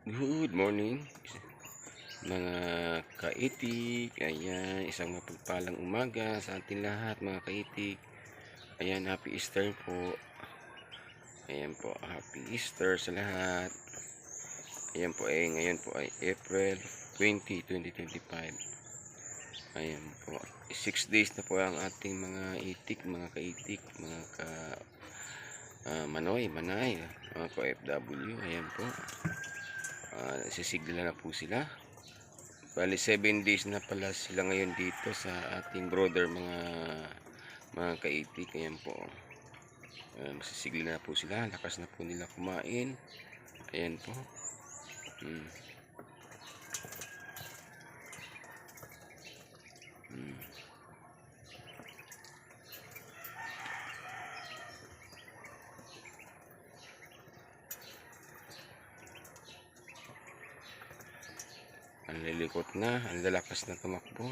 Good morning mga kaitik. Ayan, isang mapagpalang umaga sa ating lahat mga kaitik. Ayan, happy Easter po. Ayan po, happy Easter sa lahat. Ayan po ay ngayon po ay April 20, 2025. Ayan po. 6 days na po ang ating mga itik, mga kaitik, mga ka ah, manoy, manay, mga ka-FW. Ayan po. Uh, sisigla na po sila. Bali 7 days na pala sila ngayon dito sa ating brother mga mga kaitik. Ayan po. Uh, masisigla na po sila. Lakas na po nila kumain. Ayan po. Hmm. Ang lilikot na, ang lalakas na tumakbo.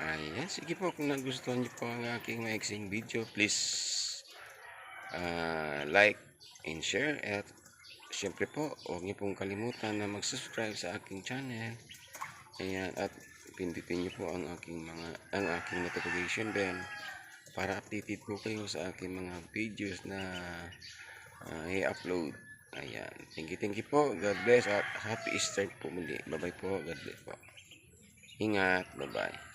Ayan, sige po kung nagustuhan niyo po ang aking maiksing video, please ah, like and share at syempre po, huwag niyo pong kalimutan na mag-subscribe sa aking channel. Ayan, at pindutin niyo po ang aking mga ang aking notification bell para updated po kayo sa aking mga videos na ah, i-upload. Ayan. Thank you, thank you po. God bless at happy Easter po muli. Bye-bye po. God bless po. Ingat. Bye-bye.